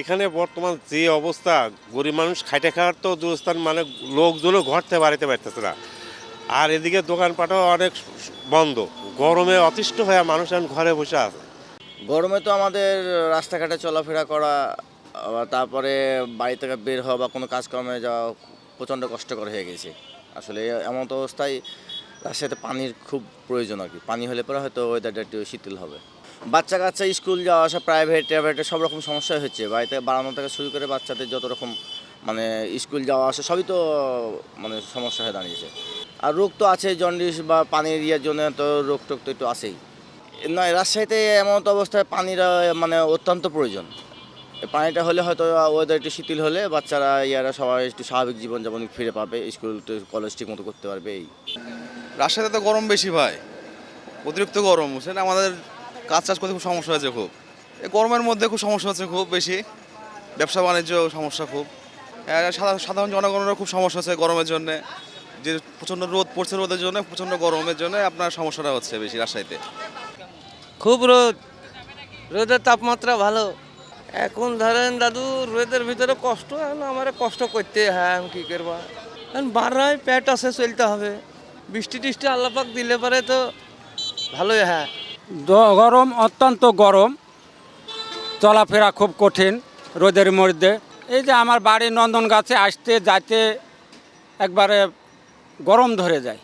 এখানে বর্তমান যে অবস্থা, গরিব মানুষ খাইটে খাওয়ার তো দুরস্থান মানে লোকজনও ঘর থেকে বাড়িতে পারতেছে না। আর এদিকে দোকানপাটও অনেক বন্ধ। গরমে অতিষ্ঠ হয়ে মানুষ এখন ঘরে বসে আছে। গরমে তো আমাদের রাস্তাঘাটে চলাফেরা করা তারপরে বাড়ি থেকে বের হওয়া বা কোনো কাজকর্মে যাওয়া প্রচণ্ড কষ্টকর হয়ে গেছে। আসলে এমন তো অবস্থায় রাজশাহীতে পানির খুব প্রয়োজন আর কি। পানি হলে পরে হয়তো ওয়েদারটা একটু শীতল হবে। বাচ্চা কাচ্চা স্কুল যাওয়া আসা প্রাইভেট প্রাইভেটে সব রকম সমস্যা হচ্ছে। বাড়িতে বাড়ানো থেকে শুরু করে বাচ্চাদের যত রকম মানে স্কুল যাওয়া আসা, সবই তো মানে সমস্যা হয়ে দাঁড়িয়েছে। আর রোগ তো আছে জন্ডিস বা পানির ইয়ের জন্য তো রোগ টোগ তো একটু আছেই। নয়, রাজশাহীতে এমন তো অবস্থায় পানির মানে অত্যন্ত প্রয়োজন। পানিটা হলে হয়তো ওয়েদার একটু শিথিল হলে বাচ্চারা, ইয়ারা সবাই একটু স্বাভাবিক জীবনযাপন ফিরে পাবে, স্কুল কলেজ ঠিক মতো করতে পারবে এই। রাজশাহীতে তো গরম বেশি ভাই। অতিরিক্ত গরম, বুঝছেন? আমাদের কাজ চাষ করতে খুব সমস্যা হয়েছে খুব। গরমের মধ্যে খুব সমস্যা হচ্ছে খুব বেশি। ব্যবসা বাণিজ্য সমস্যা খুব। সাধারণ জনগণেরও খুব সমস্যা হচ্ছে গরমের জন্য। যে প্রচণ্ড রোদ পড়ছে রোদের জন্য, প্রচণ্ড গরমের জন্য আপনার সমস্যাটা হচ্ছে বেশি রাজশাহীতে। খুব রোদ। রোদের তাপমাত্রা ভালো। এখন ধরেন দাদু, রোদের ভিতরে কষ্ট আমার কষ্ট করতে হ্যাঁ আমি কী করবা? বারায় পেট আছে, চলতে হবে। বৃষ্টি টিষ্টি আল্লাপাক দিলে পারে তো ভালোই হ্যাঁ। গরম অত্যন্ত গরম। চলাফেরা খুব কঠিন রোদের মধ্যে। এই যে আমার বাড়ি নন্দন গাছে আসতে, যাইতে একবারে গরম ধরে যায়।